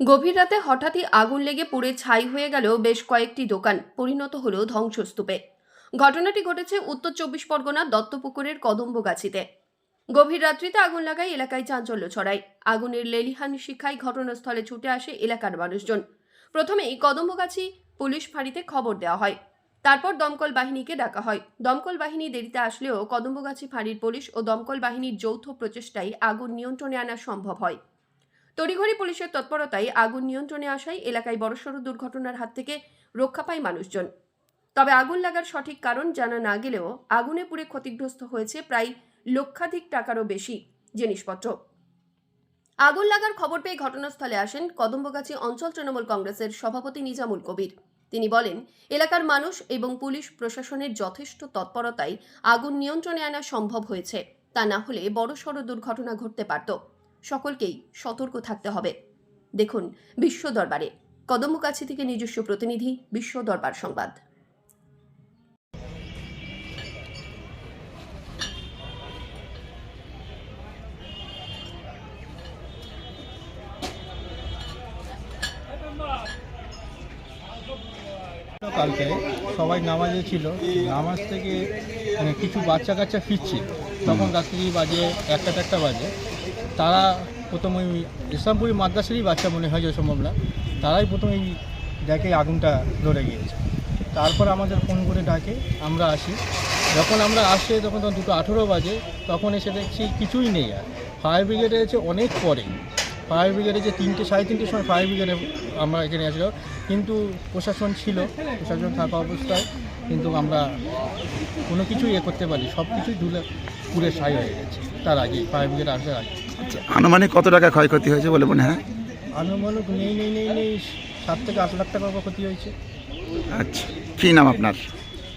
গভীর রাতে হঠাৎই আগুন লেগে পুড়ে ছাই হয়ে গেল বেশ কয়েকটি দোকান। পরিণত হল ধ্বংসস্তূপে। ঘটনাটি ঘটেছে উত্তর চব্বিশ পরগনার দত্তপুকুরের কদম্বগাছিতে। গভীর রাত্রিতে আগুন লাগায় এলাকায় চাঞ্চল্য ছড়ায়। আগুনের লেলিহান শিখায় ঘটনাস্থলে ছুটে আসে এলাকার মানুষজন। প্রথমেই কদম্বগাছি পুলিশ ফাঁড়িতে খবর দেওয়া হয়। তারপর দমকল বাহিনীকে ডাকা হয়। দমকল বাহিনী দেরিতে আসলেও কদম্বগাছি ফাঁড়ির পুলিশ ও দমকল বাহিনীর যৌথ প্রচেষ্টায় আগুন নিয়ন্ত্রণে আনা সম্ভব হয়। তড়িঘড়ি পুলিশের তৎপরতায় আগুন নিয়ন্ত্রণে আসায় এলাকায় বড়সড় দুর্ঘটনার হাত থেকে রক্ষা পায় মানুষজন। তবে আগুন লাগার সঠিক কারণ জানা না গেলেও আগুনে পুড়ে ক্ষতিগ্রস্ত হয়েছে প্রায় লক্ষাধিক টাকারও বেশি জিনিসপত্র। আগুন লাগার খবর পেয়ে ঘটনাস্থলে আসেন কদম্বগাছি অঞ্চল তৃণমূল কংগ্রেসের সভাপতি নিজামুল কবির। তিনি বলেন, এলাকার মানুষ এবং পুলিশ প্রশাসনের যথেষ্ট তৎপরতায় আগুন নিয়ন্ত্রণে আনা সম্ভব হয়েছে। তা না হলে বড়সড় দুর্ঘটনা ঘটতে পারত। সকলকেই সতর্ক থাকতে হবে। দেখুন বিশ্ব দরবারে। কদমকাছি থেকে নিজস্ব প্রতিনিধি, বিশ্ব দরবার সংবাদ। কালকে সবাই নামাজে ছিল, নামাজ থেকে মানে কিছু বাচ্চা কাচ্চা ফিরছে। তখন রাত্রি বাজে, একটা চারটা বাজে। তারা প্রথম ওই ইসলামপুরি মাদ্রাসারই বাচ্চা মনে হয় যে সম্ভব না, তারাই প্রথমে এই দেখে আগুনটা ধরে গিয়েছে। তারপর আমাদের ফোন করে ডাকে, আমরা আসি। যখন আমরা আসি, তখন তখন দুটো আঠেরো বাজে, তখন এসে দেখছি কিছুই নেই আর। ফায়ার ব্রিগেড এসেছে অনেক পরে। ফায়ার ব্রিগেডে যে তিনটে সাড়ে তিনটের সময় ফায়ার ব্রিগেডে আমরা এখানে আসলো কিন্তু প্রশাসন ছিল প্রশাসন থাকা অবস্থায় কিন্তু আমরা কোনো কিছুই এ করতে পারি সব কিছুই ধুলে পুরে সাই হয়ে গেছে তার আগে ফায়ার ব্রিগেড আসার আগে। আচ্ছা, আনুমানিক কত টাকা ক্ষয়ক্ষতি হয়েছে বলে মনে হয়? আনুমানিক নেই নেই নেই নেই সাত থেকে আট লাখ টাকা ক্ষতি হয়েছে। আচ্ছা কী নাম আপনার?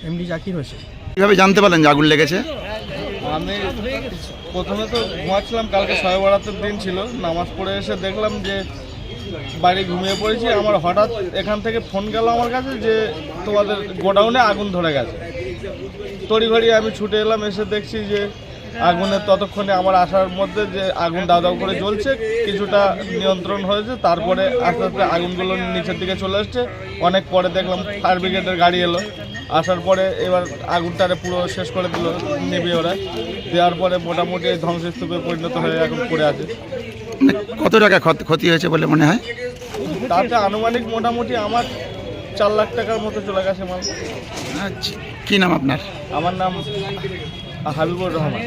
এমডি জাকির হোসেন। কীভাবে জানতে পারলেন যে আগুন লেগেছে? আমি প্রথমে তো ঘুমাচ্ছিলাম, কালকে ছয় বরাতের দিন ছিল। নামাজ পড়ে এসে দেখলাম যে বাড়ি ঘুমিয়ে পড়েছি। আমার হঠাৎ এখান থেকে ফোন গেল আমার কাছে যে তোমাদের গোডাউনে আগুন ধরে গেছে। তড়িঘড়ি আমি ছুটে এলাম, এসে দেখছি যে আগুনের ততক্ষণে আমার আসার মধ্যে যে আগুন দাও করে জ্বলছে, কিছুটা নিয়ন্ত্রণ হয়েছে। তারপরে আস্তে আস্তে আগুনগুলো নিচের দিকে চলে আসছে অনেক পরে দেখলাম ফায়ার ব্রিগেডের গাড়ি এলো। আসার পরে এবার আগুনটারে পুরো শেষ করে দিল নেবে ওরা। দেওয়ার পরে মোটামুটি ধ্বংসস্তূপে পরিণত হয়ে এখন পড়ে আছে। কত টাকা ক্ষত- হয়েছে বলে মনে হয়? তাতে আনুমানিক মোটামুটি আমার চার লাখ টাকার মতো চলে গেছে মাল। আচ্ছা কী নাম আপনার? আমার নাম হাবিবুর রহমান.